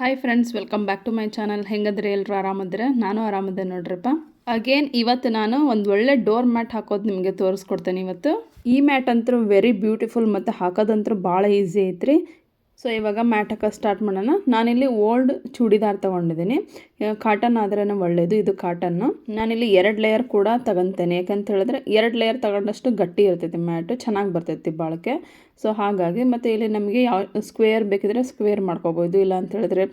Hi friends welcome back to my channel ಹೆಂಗದ್ರೆ ಎಲ್ಲರೂ ಆರಾಮದ್ರೆ? ನಾನು ಆರಾಮದೆ ನೋಡ್ರಪ್ಪ. ಅಗೇನ್ ಇವತ್ತು ನಾನು ಒಂದು ಒಳ್ಳೆ ಡೋರ್ ಮ್ಯಾಟ್ ಹಾಕೋದು ನಿಮಗೆ ತೋರಿಸ್ಕೊಡ್ತೇನೆ ಇವತ್ತು. ಈ ಮ್ಯಾಟ್ ಅಂತೂ ವೆರಿ ಬ್ಯೂಟಿಫುಲ್ ಮತ್ತು ಹಾಕೋದಂತೂ ಭಾಳ ಈಸಿ ಐತ್ರಿ. ಸೊ ಇವಾಗ ಮ್ಯಾಟ್ ಹಾಕೋ ಸ್ಟಾರ್ಟ್ ಮಾಡೋಣ. ನಾನಿಲ್ಲಿ ಓಲ್ಡ್ ಚೂಡಿದಾರ್ ತೊಗೊಂಡಿದ್ದೀನಿ. ಕಾಟನ್ ಆದ್ರೇ ಒಳ್ಳೆಯದು ಇದು ಕಾಟನ್ನು ನಾನಿಲ್ಲಿ ಎರಡು ಲೇಯರ್ ಕೂಡ ತಗೊತೇನೆ. ಯಾಕಂತ ಹೇಳಿದ್ರೆ ಎರಡು ಲೇಯರ್ ತಗೊಂಡಷ್ಟು ಗಟ್ಟಿ ಇರ್ತೈತಿ ಮ್ಯಾಟು, ಚೆನ್ನಾಗಿ ಬರ್ತೈತಿ ಬಾಳಿಕೆ. ಸೊ ಹಾಗಾಗಿ ಮತ್ತು ಇಲ್ಲಿ ನಮಗೆ ಯಾವ ಸ್ಕ್ವೇರ್ ಬೇಕಿದ್ರೆ ಸ್ಕ್ವೇರ್ ಮಾಡ್ಕೋಬೋದು. ಇಲ್ಲ ಅಂತ ಹೇಳಿದ್ರೆ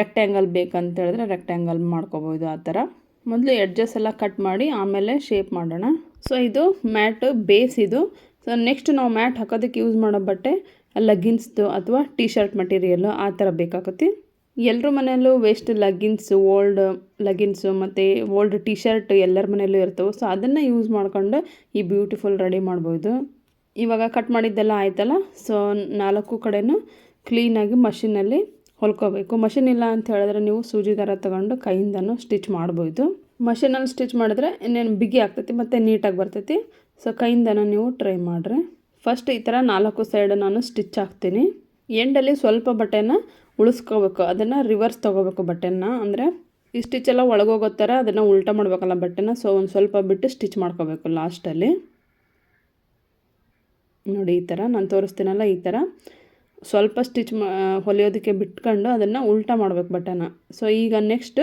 ರೆಕ್ಟ್ಯಾಂಗಲ್ ಬೇಕಂತ ಹೇಳಿದ್ರೆ ರೆಕ್ಟ್ಯಾಂಗಲ್ ಮಾಡ್ಕೋಬೋದು ಆ ಥರ. ಮೊದಲು ಎಡ್ಜಸ್ ಎಲ್ಲ ಕಟ್ ಮಾಡಿ ಆಮೇಲೆ ಶೇಪ್ ಮಾಡೋಣ. ಸೊ ಇದು ಮ್ಯಾಟ್ ಬೇಸ್ ಇದು. ಸೊ ನೆಕ್ಸ್ಟ್ ನಾವು ಮ್ಯಾಟ್ ಹಾಕೋದಕ್ಕೆ ಯೂಸ್ ಮಾಡೋ ಬಟ್ಟೆ ಲಗ್ಗಿನ್ಸ್ದು ಅಥವಾ ಟಿ ಶರ್ಟ್ ಮಟೀರಿಯಲ್ಲು ಆ ಥರ ಬೇಕಾಗುತ್ತೆ. ಎಲ್ಲರ ಮನೆಯಲ್ಲೂ ವೇಸ್ಟ್ ಲಗ್ಗಿನ್ಸು ಓಲ್ಡ್ ಲಗ್ಗಿನ್ಸು ಮತ್ತು ಓಲ್ಡ್ ಟಿ ಶರ್ಟ್ ಎಲ್ಲರ ಮನೆಯಲ್ಲೂ ಇರ್ತವೆ. ಸೊ ಅದನ್ನು ಯೂಸ್ ಮಾಡ್ಕೊಂಡು ಈ ಬ್ಯೂಟಿಫುಲ್ ರೆಡಿ ಮಾಡ್ಬೋದು. ಇವಾಗ ಕಟ್ ಮಾಡಿದ್ದೆಲ್ಲ ಆಯ್ತಲ್ಲ? ಸೊ ನಾಲ್ಕು ಕಡೆನೂ ಕ್ಲೀನಾಗಿ ಮಷಿನಲ್ಲಿ ಹೊಲ್ಕೋಬೇಕು. ಮಷಿನ್ ಇಲ್ಲ ಅಂತ ಹೇಳಿದ್ರೆ ನೀವು ಸೂಜಿ ದಾರ ತಗೊಂಡು ಕೈಯಿಂದನೂ ಸ್ಟಿಚ್ ಮಾಡ್ಬೋದು. ಮಷಿನಲ್ಲಿ ಸ್ಟಿಚ್ ಮಾಡಿದ್ರೆ ಇನ್ನೇನು ಬಿಗಿ ಆಗ್ತೈತಿ ಮತ್ತು ನೀಟಾಗಿ ಬರ್ತೈತಿ. ಸೊ ಕೈಯಿಂದನೂ ನೀವು ಟ್ರೈ ಮಾಡಿರಿ. ಫಸ್ಟ್ ಈ ಥರ ನಾಲ್ಕು ಸೈಡ್ ನಾನು ಸ್ಟಿಚ್ ಹಾಕ್ತೀನಿ. ಎಂಡಲ್ಲಿ ಸ್ವಲ್ಪ ಬಟ್ಟೆನ ಉಳಿಸ್ಕೋಬೇಕು. ಅದನ್ನು ರಿವರ್ಸ್ ತೊಗೋಬೇಕು ಬಟ್ಟೆನ. ಅಂದರೆ ಈ ಸ್ಟಿಚ್ ಎಲ್ಲ ಒಳಗೋಗೋ ಥರ ಅದನ್ನು ಉಲ್ಟಾ ಮಾಡಬೇಕಲ್ಲ ಬಟ್ಟೆನ. ಸೊ ಒಂದು ಸ್ವಲ್ಪ ಬಿಟ್ಟು ಸ್ಟಿಚ್ ಮಾಡ್ಕೋಬೇಕು ಲಾಸ್ಟಲ್ಲಿ ನೋಡಿ ಈ ಥರ ನಾನು ತೋರಿಸ್ತೀನಲ್ಲ ಈ ಥರ ಸ್ವಲ್ಪ ಸ್ಟಿಚ್ ಮಾ, ಹೊಲಿಯೋದಕ್ಕೆ ಬಿಟ್ಕೊಂಡು ಅದನ್ನು ಉಲ್ಟಾ ಮಾಡಬೇಕು ಬಟ್ಟೆನ. ಸೊ ಈಗ ನೆಕ್ಸ್ಟ್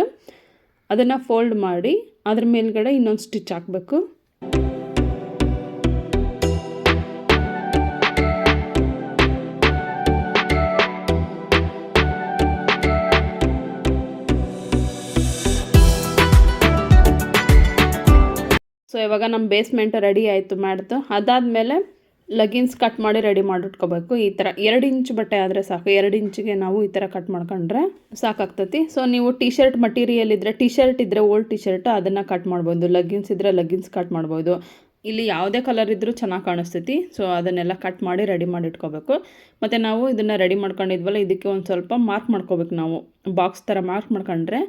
ಅದನ್ನು ಫೋಲ್ಡ್ ಮಾಡಿ ಅದ್ರ ಮೇಲ್ಗಡೆ ಇನ್ನೊಂದು ಸ್ಟಿಚ್ ಹಾಕಬೇಕು. ಸೊ ಇವಾಗ ನಮ್ಮ ಬೇಸ್ಮೆಂಟ್ ರೆಡಿ ಆಯಿತು ಮಾಡ್ತು ಅದಾದಮೇಲೆ ಲಗಿನ್ಸ್ ಕಟ್ ಮಾಡಿ ರೆಡಿ ಮಾಡಿಟ್ಕೋಬೇಕು. ಈ ಥರ ಎರಡು ಇಂಚ್ ಬಟ್ಟೆ ಆದರೆ ಸಾಕು. ಎರಡು ಇಂಚಿಗೆ ನಾವು ಈ ಥರ ಕಟ್ ಮಾಡ್ಕೊಂಡ್ರೆ ಸಾಕಾಗ್ತತಿ. ಸೊ ನೀವು ಟಿ ಶರ್ಟ್ ಮಟೀರಿಯಲ್ ಇದ್ದರೆ ಟಿ ಶರ್ಟ್ ಇದ್ದರೆ ಓಲ್ಡ್ ಟಿ ಶರ್ಟ್ ಅದನ್ನು ಕಟ್ ಮಾಡ್ಬೋದು. ಲಗಿನ್ಸ್ ಇದ್ದರೆ ಲಗಿನ್ಸ್ ಕಟ್ ಮಾಡ್ಬೋದು. ಇಲ್ಲಿ ಯಾವುದೇ ಕಲರ್ ಇದ್ದರೂ ಚೆನ್ನಾಗಿ ಕಾಣಿಸ್ತೈತಿ. ಸೊ ಅದನ್ನೆಲ್ಲ ಕಟ್ ಮಾಡಿ ರೆಡಿ ಮಾಡಿ ಇಟ್ಕೋಬೇಕು ಮತ್ತು ನಾವು ಇದನ್ನು ರೆಡಿ ಮಾಡ್ಕೊಂಡಿದ್ವಲ್ಲ, ಇದಕ್ಕೆ ಒಂದು ಸ್ವಲ್ಪ ಮಾರ್ಕ್ ಮಾಡ್ಕೋಬೇಕು ನಾವು. ಬಾಕ್ಸ್ ಥರ ಮಾರ್ಕ್ ಮಾಡ್ಕೊಂಡ್ರೆ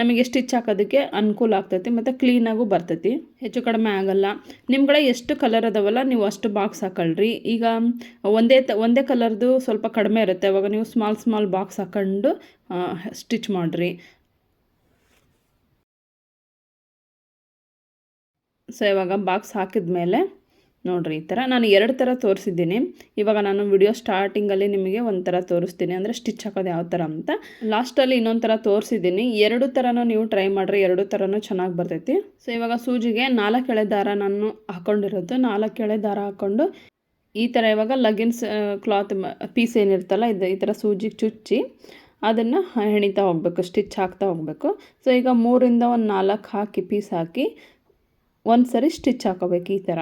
ನಮಗೆ ಸ್ಟಿಚ್ ಹಾಕೋದಕ್ಕೆ ಅನುಕೂಲ ಆಗ್ತೈತಿ ಮತ್ತು ಕ್ಲೀನಾಗೂ ಬರ್ತೈತಿ. ಹೆಚ್ಚು ಕಡಿಮೆ ಆಗಲ್ಲ. ಕಡೆ ಎಷ್ಟು ಕಲರ್ ಅದಾವಲ್ಲ, ನೀವು ಅಷ್ಟು ಬಾಕ್ಸ್ ಹಾಕೊಳ್ರಿ. ಈಗ ಒಂದೇ ತ, ಒಂದೇ ಕಲರ್ದು ಸ್ವಲ್ಪ ಕಡಿಮೆ ಇರುತ್ತೆ. ಅವಾಗ ನೀವು ಸ್ಮಾಲ್ ಸ್ಮಾಲ್ ಬಾಕ್ಸ್ ಹಾಕೊಂಡು ಸ್ಟಿಚ್ ಮಾಡಿರಿ. ಸೊ ಇವಾಗ ಬಾಕ್ಸ್ ಹಾಕಿದ ಮೇಲೆ ನೋಡಿರಿ ಈ ಥರ ನಾನು ಎರಡು ಥರ ತೋರಿಸಿದ್ದೀನಿ. ಇವಾಗ ನಾನು ವಿಡಿಯೋ ಸ್ಟಾರ್ಟಿಂಗಲ್ಲಿ ನಿಮಗೆ ಒಂಥರ ತೋರಿಸ್ತೀನಿ. ಅಂದರೆ ಸ್ಟಿಚ್ ಹಾಕೋದು ಯಾವ ಥರ ಅಂತ. ಲಾಸ್ಟಲ್ಲಿ ಇನ್ನೊಂದು ಥರ ತೋರಿಸಿದ್ದೀನಿ. ಎರಡು ಥರನೂ ನೀವು ಟ್ರೈ ಮಾಡಿರಿ. ಎರಡು ಥರನೂ ಚೆನ್ನಾಗಿ ಬರ್ತೈತಿ. ಸೊ ಇವಾಗ ಸೂಜಿಗೆ ನಾಲ್ಕು ಎಳೆ ದಾರ ನಾನು ಹಾಕ್ಕೊಂಡಿರೋದು ನಾಲ್ಕು ಎಳೆ ದಾರ ಹಾಕ್ಕೊಂಡು ಈ ಥರ ಇವಾಗ ಲಗಿನ್ಸ್ ಕ್ಲಾತ್ ಪೀಸ್ ಏನಿರ್ತಲ್ಲ, ಇದು ಈ ಥರ ಸೂಜಿಗೆ ಚುಚ್ಚಿ ಅದನ್ನು ಹೆಣಿತಾ ಹೋಗ್ಬೇಕು ಸ್ಟಿಚ್ ಹಾಕ್ತಾ ಹೋಗಬೇಕು. ಸೊ ಈಗ ಮೂರಿಂದ ಒಂದು ನಾಲ್ಕು ಹಾಕಿ ಪೀಸ್ ಹಾಕಿ ಒಂದು ಸರಿ ಸ್ಟಿಚ್ ಹಾಕೋಬೇಕು ಈ ಥರ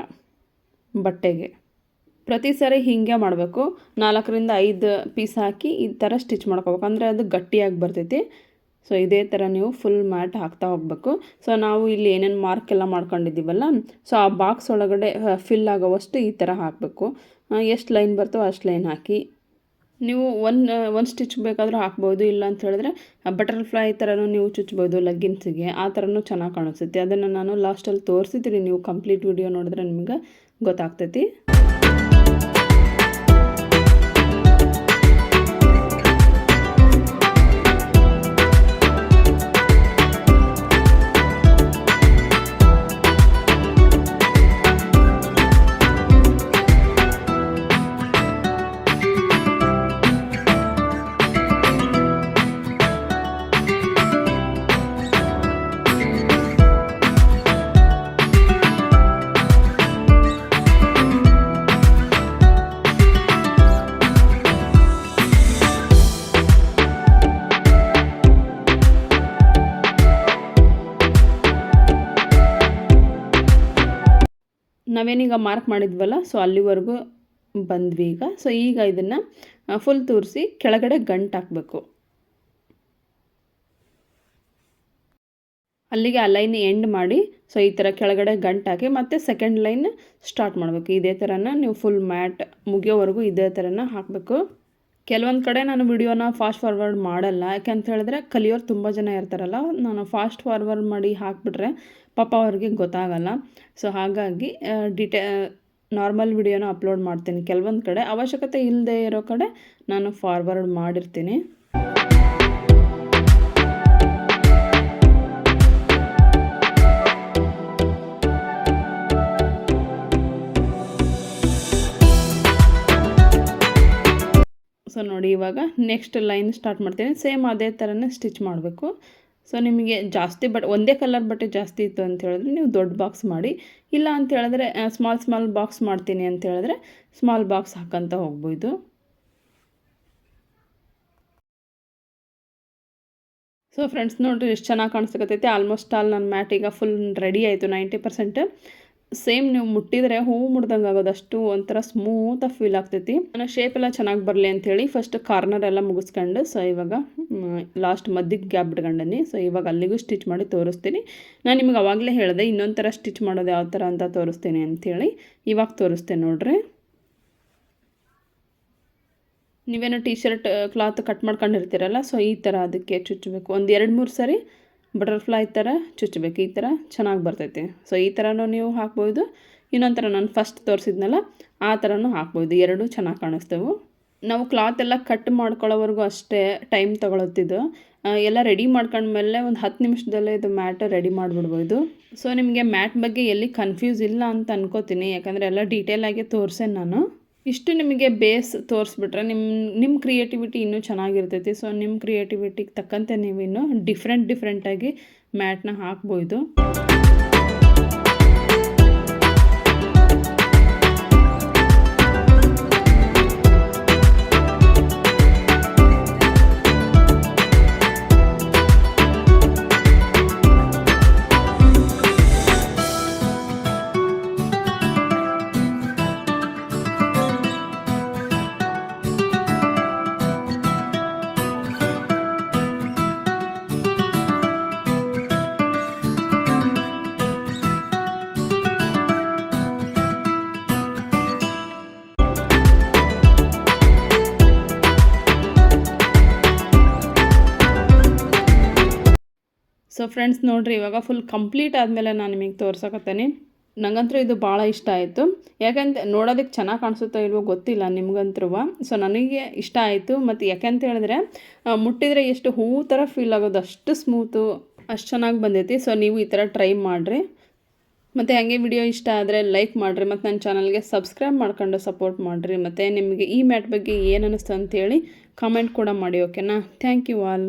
ಬಟ್ಟೆಗೆ. ಪ್ರತಿ ಸರಿ ಹೀಗೆ ಮಾಡಬೇಕು. ನಾಲ್ಕರಿಂದ ಐದು ಪೀಸ್ ಹಾಕಿ ಈ ಥರ ಸ್ಟಿಚ್ ಮಾಡ್ಕೋಬೇಕು. ಅಂದರೆ ಅದು ಗಟ್ಟಿಯಾಗಿ ಬರ್ತೈತಿ. ಸೊ, ಇದೇ ಥರ ನೀವು ಫುಲ್ ಮ್ಯಾಟ್ ಹಾಕ್ತಾ ಹೋಗಬೇಕು. ಸೊ, ನಾವು ಇಲ್ಲಿ ಏನೇನು ಮಾರ್ಕ್ ಎಲ್ಲ ಮಾಡ್ಕೊಂಡಿದ್ದೀವಲ್ಲ, ಸೊ, ಆ ಬಾಕ್ಸ್ ಒಳಗಡೆ ಫಿಲ್ ಆಗೋವಷ್ಟು ಈ ಥರ ಹಾಕಬೇಕು. ಎಷ್ಟು ಲೈನ್ ಬರ್ತೋ ಅಷ್ಟು ಲೈನ್ ಹಾಕಿ ನೀವು ಒನ್ ಒಂದು ಸ್ಟಿಚ್ ಬೇಕಾದರೂ ಹಾಕ್ಬೋದು, ಇಲ್ಲ ಅಂತ ಹೇಳಿದ್ರೆ ಬಟರ್ಫ್ಲೈ ಥರನೂ ನೀವು ಚುಚ್ಬೋದು ಲಗ್ಗಿನ್ಸಿಗೆ ಆ ಥರನೂ ಚೆನ್ನಾಗಿ ಕಾಣಿಸುತ್ತೆ. ಅದನ್ನು ನಾನು ಲಾಸ್ಟಲ್ಲಿ ತೋರಿಸಿದ್ದೀನಿ. ನೀವು ಕಂಪ್ಲೀಟ್ ವಿಡಿಯೋ ನೋಡಿದ್ರೆ ನಿಮ್ಗೆ ಗೊತ್ತಾಗ್ತೈತಿ. ನಾವೇನೀಗ ಮಾರ್ಕ್ ಮಾಡಿದ್ವಲ್ಲ ಸೊ ಅಲ್ಲಿವರೆಗೂ ಬಂದ್ವಿ ಈಗ. ಸೊ ಈಗ ಇದನ್ನು ಫುಲ್ ತೋರಿಸಿ ಕೆಳಗಡೆ ಗಂಟು ಹಾಕಬೇಕು. ಅಲ್ಲಿಗೆ ಆ ಲೈನ್ ಎಂಡ್ ಮಾಡಿ ಸೊ ಈ ಥರ ಕೆಳಗಡೆ ಗಂಟು ಹಾಕಿ ಮತ್ತು ಸೆಕೆಂಡ್ ಲೈನ್ ಸ್ಟಾರ್ಟ್ ಮಾಡಬೇಕು. ಇದೇ ಥರನ ನೀವು ಫುಲ್ ಮ್ಯಾಟ್ ಮುಗಿಯೋವರೆಗೂ ಇದೇ ಥರನ ಹಾಕಬೇಕು. ಕೆಲವೊಂದು ಕಡೆ ನಾನು ವಿಡಿಯೋನ ಫಾಸ್ಟ್ ಫಾರ್ವರ್ಡ್ ಮಾಡಲ್ಲ. ಯಾಕೆಂತ ಹೇಳಿದ್ರೆ ಕಲಿಯೋರು ತುಂಬ ಜನ ಇರ್ತಾರಲ್ಲ, ನಾನು ಫಾಸ್ಟ್ ಫಾರ್ವರ್ಡ್ ಮಾಡಿ ಹಾಕಿಬಿಟ್ರೆ ಪಾಪ ಅವ್ರಿಗೆ ಗೊತ್ತಾಗಲ್ಲ. ಸೊ ಹಾಗಾಗಿ ಡಿಟೇ ನಾರ್ಮಲ್ ವಿಡಿಯೋನ ಅಪ್ಲೋಡ್ ಮಾಡ್ತೀನಿ. ಕೆಲವೊಂದು ಕಡೆ ಅವಶ್ಯಕತೆ ಇಲ್ಲದೆ ಇರೋ ಕಡೆ ನಾನು ಫಾರ್ವರ್ಡ್ ಮಾಡಿರ್ತೀನಿ. ನೋಡಿ ಇವಾಗ ನೆಕ್ಸ್ಟ್ ಲೈನ್ ಸ್ಟಾರ್ಟ್ ಮಾಡ್ತೀನಿ. ಸೇಮ್ ಅದೇ ಥರನೇ ಸ್ಟಿಚ್ ಮಾಡಬೇಕು. ಸೊ ನಿಮಗೆ ಜಾಸ್ತಿ ಬಟ್ ಒಂದೇ ಕಲರ್ ಬಟ್ಟೆ ಜಾಸ್ತಿ ಇತ್ತು ಅಂತ ಹೇಳಿದ್ರೆ ನೀವು ದೊಡ್ಡ ಬಾಕ್ಸ್ ಮಾಡಿ. ಇಲ್ಲ ಅಂತ ಹೇಳಿದ್ರೆ ಸ್ಮಾಲ್ ಸ್ಮಾಲ್ ಬಾಕ್ಸ್ ಮಾಡ್ತೀನಿ ಅಂತ ಹೇಳಿದ್ರೆ ಸ್ಮಾಲ್ ಬಾಕ್ಸ್ ಹಾಕಂತ ಹೋಗ್ಬೋದು. ಸೊ ಫ್ರೆಂಡ್ಸ್ ನೋಡಿರಿ, ಎಷ್ಟು ಚೆನ್ನಾಗಿ ಕಾಣಿಸ್ತೈತಿ ಆಲ್ಮೋಸ್ಟ್ ಆಲ್ ನನ್ನ ಮ್ಯಾಟ್ ಈಗ ಫುಲ್ ರೆಡಿ ಆಯಿತು ನೈಂಟಿ ಪರ್ಸೆಂಟ್ ಸೇಮ್ ನೀವು ಮುಟ್ಟಿದರೆ ಹೂವು ಮುಡ್ದಂಗೆ ಆಗೋದು ಅಷ್ಟು ಒಂಥರ ಸ್ಮೂತಾಗಿ ಫೀಲ್ ಆಗ್ತೈತಿ. ನಾನು ಶೇಪ್ ಎಲ್ಲ ಚೆನ್ನಾಗಿ ಬರಲಿ ಅಂಥೇಳಿ ಫಸ್ಟ್ ಕಾರ್ನರ್ ಎಲ್ಲ ಮುಗಿಸ್ಕೊಂಡು ಸೊ ಇವಾಗ ಲಾಸ್ಟ್ ಮದ್ದಿಗೆ ಗ್ಯಾಪ್ ಬಿಟ್ಕೊಂಡೀನಿ. ಸೊ ಇವಾಗ ಅಲ್ಲಿಗೂ ಸ್ಟಿಚ್ ಮಾಡಿ ತೋರಿಸ್ತೀನಿ. ನಾನು ನಿಮಗೆ ಅವಾಗಲೇ ಹೇಳಿದೆ ಇನ್ನೊಂದು ಥರ ಸ್ಟಿಚ್ ಮಾಡೋದು ಯಾವ ಥರ ಅಂತ ತೋರಿಸ್ತೀನಿ ಅಂಥೇಳಿ ಇವಾಗ ತೋರಿಸ್ತೇನೆ ನೋಡ್ರಿ. ನೀವೇನೋ ಟೀ ಶರ್ಟ್ ಕ್ಲಾತ್ ಕಟ್ ಮಾಡ್ಕೊಂಡಿರ್ತೀರಲ್ಲ ಸೊ ಈ ಥರ ಅದಕ್ಕೆ ಚುಚ್ಚಬೇಕು. ಒಂದು ಎರಡು ಮೂರು ಸರಿ ಬಟರ್ಫ್ಲೈ ಥರ ಚುಚ್ಚಬೇಕು. ಈ ಥರ ಚೆನ್ನಾಗಿ ಬರ್ತೈತೆ. ಸೊ ಈ ಥರನೂ ನೀವು ಹಾಕ್ಬೋದು. ಇನ್ನೊಂದು ಥರ ನಾನು ಫಸ್ಟ್ ತೋರಿಸಿದ್ನಲ್ಲ, ಆ ಥರನೂ ಹಾಕ್ಬೋದು. ಎರಡೂ ಚೆನ್ನಾಗಿ ಕಾಣಿಸ್ತೇವೆ. ನಾವು ಕ್ಲಾತ್ ಎಲ್ಲ ಕಟ್ ಮಾಡ್ಕೊಳ್ಳೋವರೆಗೂ ಅಷ್ಟೇ ಟೈಮ್ ತೊಗೊಳತ್ತಿದ್ದು ಎಲ್ಲ ರೆಡಿ ಮಾಡ್ಕೊಂಡ್ಮೇಲೆ ಒಂದು ಹತ್ತು ನಿಮಿಷದಲ್ಲೇ ಇದು ಮ್ಯಾಟ್ ರೆಡಿ ಮಾಡಿಬಿಡ್ಬೋದು ಸೊ ನಿಮಗೆ ಮ್ಯಾಟ್ ಬಗ್ಗೆ ಎಲ್ಲಿ ಕನ್ಫ್ಯೂಸ್ ಇಲ್ಲ ಅಂತ ಅನ್ಕೋತೀನಿ. ಯಾಕಂದರೆ ಎಲ್ಲ ಡೀಟೇಲಾಗಿ ತೋರಿಸೆ ನಾನು. ಇಷ್ಟು ನಿಮಗೆ ಬೇಸ್ ತೋರಿಸ್ಬಿಟ್ರೆ ನಿಮ್ಮ ನಿಮ್ಮ ಕ್ರಿಯೇಟಿವಿಟಿ ಇನ್ನೂ ಚೆನ್ನಾಗಿರ್ತೈತಿ. ಸೊ ನಿಮ್ಮ ಕ್ರಿಯೇಟಿವಿಟಿಗೆ ತಕ್ಕಂತೆ ನೀವು ಇನ್ನೂ ಡಿಫ್ರೆಂಟ್ ಡಿಫ್ರೆಂಟಾಗಿ ಮ್ಯಾಟ್ನ ಹಾಕ್ಬೋದು. ಫ್ರೆಂಡ್ಸ್ ನೋಡಿರಿ, ಇವಾಗ ಫುಲ್ ಕಂಪ್ಲೀಟ್ ಆದಮೇಲೆ ನಾನು ನಿಮಗೆ ತೋರ್ಸಕತ್ತೇನೆ. ನನಗಂತೂ ಇದು ಭಾಳ ಇಷ್ಟ ಆಯಿತು. ಯಾಕಂತ ನೋಡೋದಕ್ಕೆ ಚೆನ್ನಾಗಿ ಕಾಣಿಸುತ್ತೋ ಇಲ್ವೋ ಗೊತ್ತಿಲ್ಲ ನಿಮ್ಗಂತೂ ಸೊ ನನಗೆ ಇಷ್ಟ ಆಯಿತು. ಮತ್ತು ಯಾಕೆಂತ ಹೇಳಿದ್ರೆ ಮುಟ್ಟಿದರೆ ಎಷ್ಟು ಹೂವು ಥರ ಫೀಲ್ ಆಗೋದು, ಅಷ್ಟು ಸ್ಮೂತು ಅಷ್ಟು ಚೆನ್ನಾಗಿ ಬಂದೈತಿ. ಸೊ ನೀವು ಈ ಥರ ಟ್ರೈ ಮಾಡಿರಿ. ಮತ್ತು ಹಾಗೆ ವಿಡಿಯೋ ಇಷ್ಟ ಆದರೆ ಲೈಕ್ ಮಾಡಿರಿ. ಮತ್ತು ನನ್ನ ಚಾನಲ್ಗೆ ಸಬ್ಸ್ಕ್ರೈಬ್ ಮಾಡ್ಕೊಂಡು ಸಪೋರ್ಟ್ ಮಾಡಿರಿ. ಮತ್ತು ನಿಮಗೆ ಈ ಮ್ಯಾಟ್ ಬಗ್ಗೆ ಏನು ಅನ್ನಿಸ್ತು ಅಂತೇಳಿ ಕಾಮೆಂಟ್ ಕೂಡ ಮಾಡಿ ಓಕೆನಾ ಥ್ಯಾಂಕ್ ಯು ಆಲ್